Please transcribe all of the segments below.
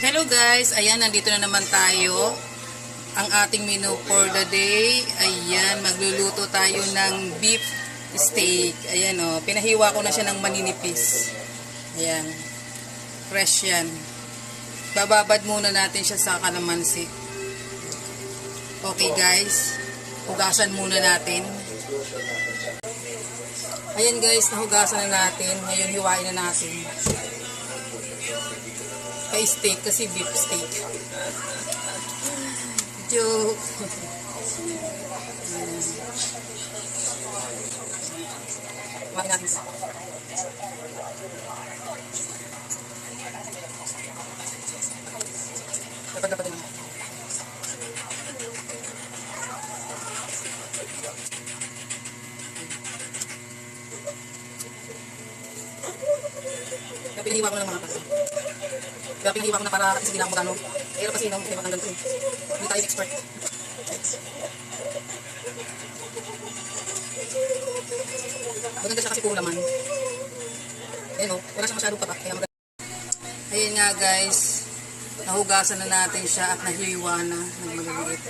Hello guys, ayan, nandito na naman tayo. Ang ating menu for the day, ayan, magluluto tayo ng beef steak. Ayan o, pinahiwa ko na siya ng maninipis. Ayan, fresh yan. Bababad muna natin siya sa kalamansi. Okay guys, hugasan muna natin. Ayan guys, nahugasan na natin. Ngayon hiwain na natin kay steak kasi beef steak. Joke. Kumain Piliwa ko na para kasi hindi na ako magano. Kaya kasi nang piliwa ng ganito. eh. Hindi tayo expert. Maganda siya kasi puro laman. Ayun o, wala siya masyadong patak. Kaya maganda. Ayun nga guys, nahugasan na natin siya at nahiwa na ng maliliit.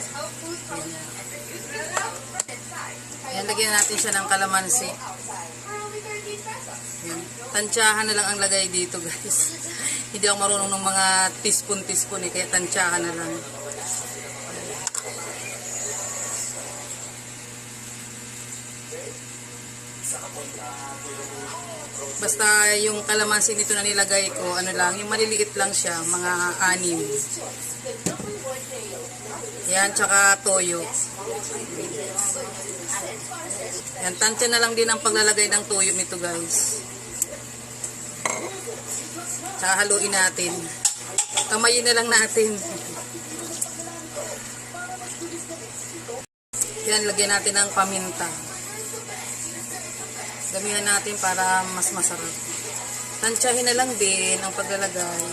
Ayan na. Ayan, lagyan natin siya ng kalamansi. Tansyahan na lang ang lagay dito guys. Hindi ako marunong ng mga teaspoon-teaspoon eh, kaya tansyahan na lang. Basta yung kalamansi nito na nilagay ko, ano lang, yung maliliit lang siya, mga anim. Yan, tsaka toyo. Yan, tansya na lang din ang paglalagay ng toyo nito guys. Tsaka haluin natin. Kamayin na lang natin. Yan, lagyan natin ng paminta. Damihan natin para mas masarap. Tansyahin na lang din ang paglalagay.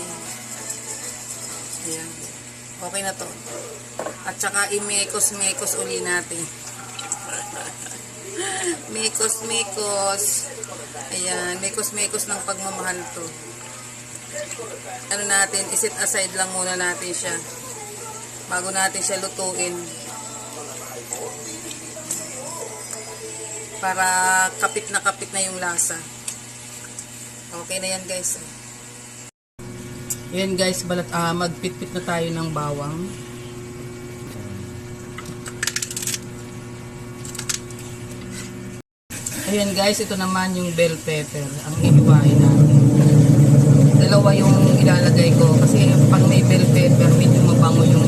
Ayan. Okay na to. At saka imekos-mekos uli natin. mekos-mekos. Ayan, mekos-mekos ng pagmamahal to. Ano natin, isit aside lang muna natin siya. Bago natin siya lutuin. Para kapit na kapit na yung lasa. Okay na yan guys. Ayan guys, balat, ah, magpitpit na tayo ng bawang. Ayan guys, ito naman yung bell pepper. Ang ihiwain natin. Dalawa yung ilalagay ko. Kasi pag may bell pepper, medyo mabango yung.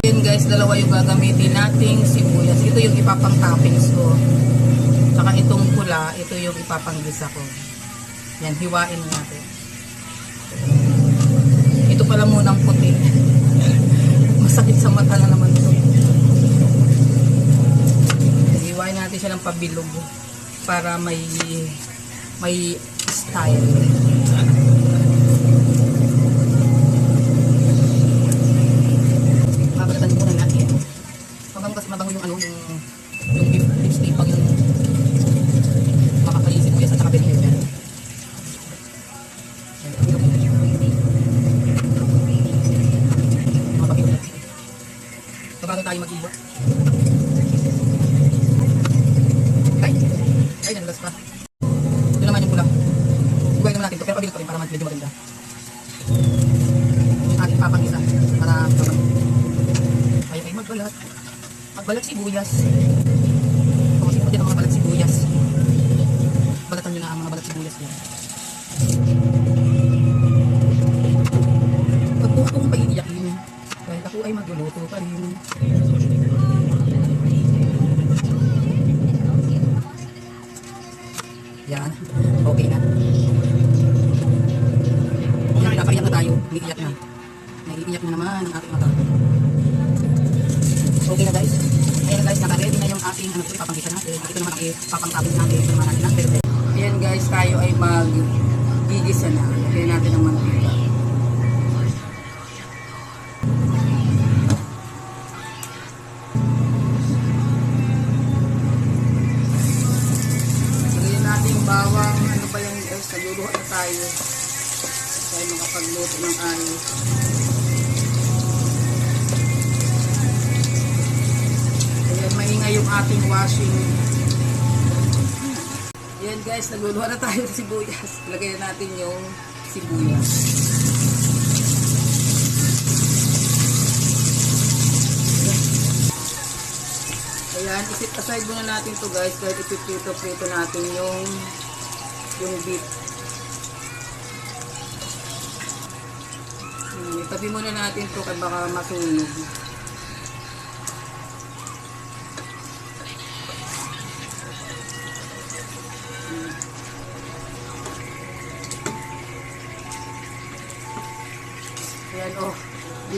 Yan guys, dalawa yung gagamitin nating sibuyas. Ito yung ipapang toppings ko. Saka itong pula, ito yung ipapanggisa ko. Yan, hiwain natin. Ito pala munang puti. Masakit sa mata na naman ito. Hiwain natin siya ng pabilog para may may style. Babalatan muna natin. Mabango kasi mabango yung ano, yung yung beef, beef steak pag yung makakaisip ko yan sa saka bell pepper. Mga papilog natin. So, bago tayo mag-iwa. Ay! Ay, nanulas pa. Ito naman yung pula. Huwag naman natin ito, pero pabilig ko rin para medyo maganda. Yung ating papangisa para papang ay ay magbalat. Magbalat sibuyas. Kasi mo din ang mga balat sibuyas. Balatan nyo na ang mga balat sibuyas yan. Huwag po akong paiiyakin. Dahil ako ay magluluto pa rin. Ipapangkita natin. Naman natin ng Ayan guys, tayo ay mag gigisa na. Lagyan natin ng mantika. Lagyan natin yung bawang, ano ba yung guys, nagluluha na tayo. Tayo makapagluto ng ayos. Ayan, maingay yung ating washing. Guys, nagluluha na tayo ng sibuyas. Lagyan na natin yung sibuyas. Ayan, isip aside muna natin to guys dahil ipiprito-prito natin yung yung beef. Hmm, itabi muna natin to kasi baka masunog.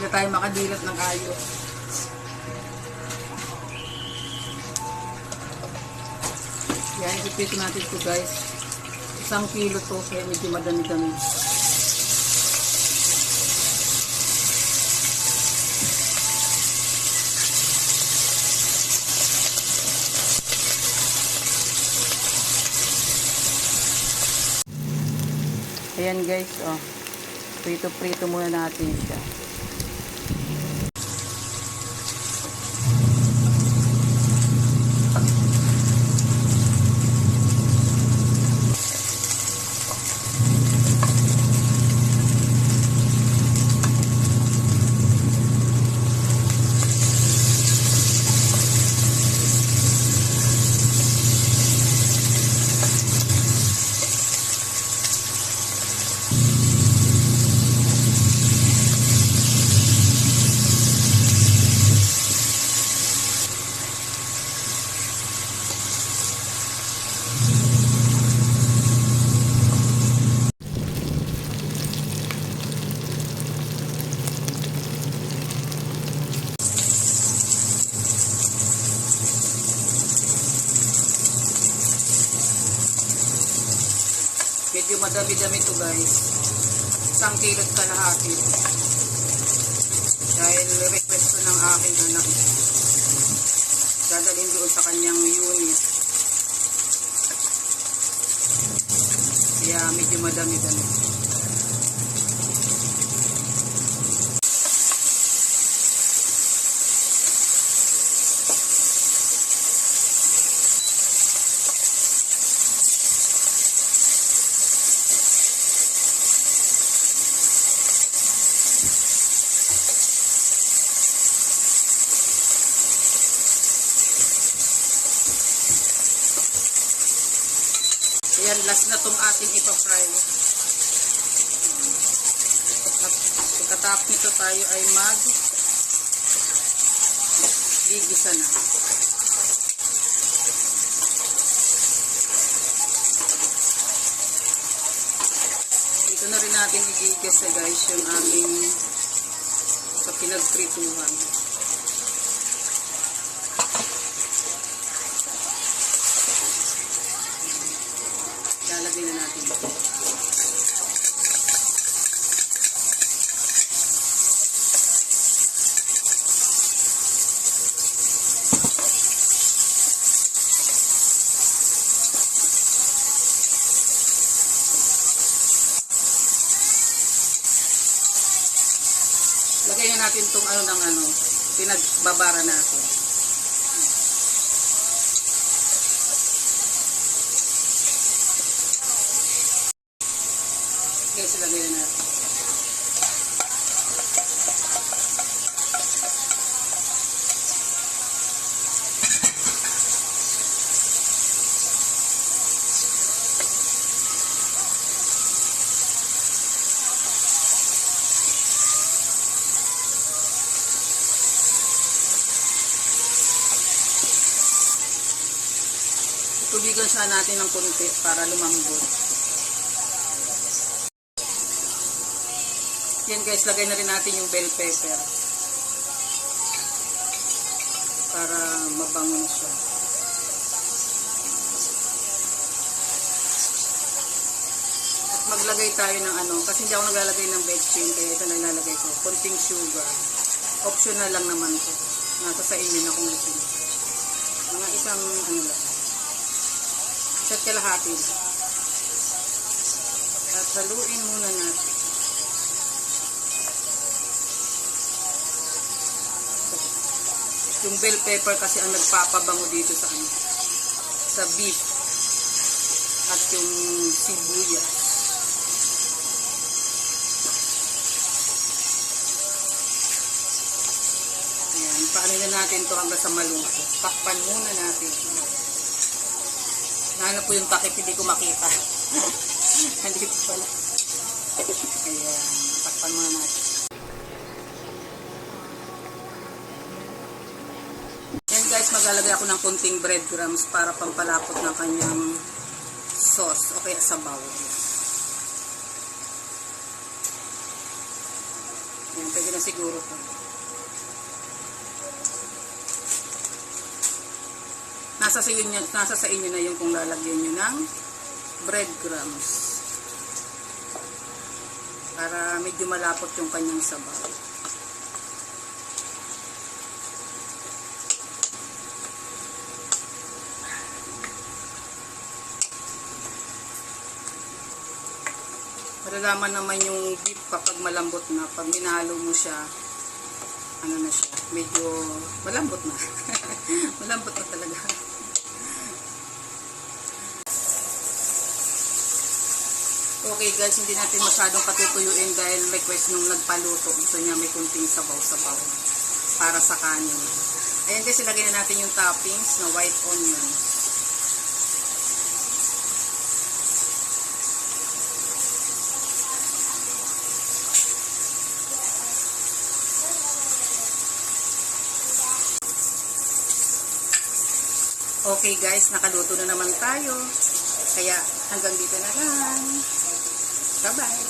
Na tayo makadilat ng ayos. Yan, ipipito natin ito guys. Isang kilo to, kaya medyo madami-dami. Ayan guys, oh. Prito-prito muna natin siya. Medyo madami-dami to guys. Isang kilot kalahati. Dahil request to ng aking anak. Dadalhin doon sa kanyang unit. Kaya medyo madami-dami. Ayan, last na tong ating ipafry. Pagkatapos nito tayo ay mag gigisa na. Dito na rin natin igigisa guys yung ating sa pinagprituhan. Natin tong ano ng ano, pinagbabara natin. Guys, lagay na natin. Tubigan siya natin ng konti para lumambot. Yan guys, lagay na rin natin yung bell pepper. Para mabango na siya. At magla maglagay tayo ng ano, kasi hindi ako naglalagay ng betchin, kaya ito na ilalagay ko. Konting sugar. Optional lang naman to. Nasa sa inyo na kung gusto niyo. Mga isang ano lang. Isa't kalahati. At haluin muna natin. Yung bell pepper kasi ang nagpapabango dito sa ano, sa beef at yung sibuyas. Ayan, paano na natin to hanggang sa maluto. Takpan muna natin. Nahanap ko yung takip, hindi ko makita. Nandito pala. Ayan, takpan muna natin. Yan guys, maglalagay ako ng konting breadcrumbs para pampalapot ng kanyang sauce o kaya sabaw. Yan, pwede na siguro to. Nasa sa inyo, nasa sa inyo na yung kung lalagyan nyo ng breadcrumbs. Para medyo malapot yung kanyang sabaw. Malalaman naman yung beef kapag malambot na. Pag minalo mo siya, ano na siya, medyo malambot na. malambot na talaga. Okay guys, hindi natin masyadong patutuyuin dahil request nung nagpaluto. Gusto niya may kunting sabaw-sabaw para sa kanin. Ayan guys, ilagay na natin yung toppings na white onion. Okay guys, nakaluto na naman tayo. Kaya hanggang dito na lang. Bye-bye.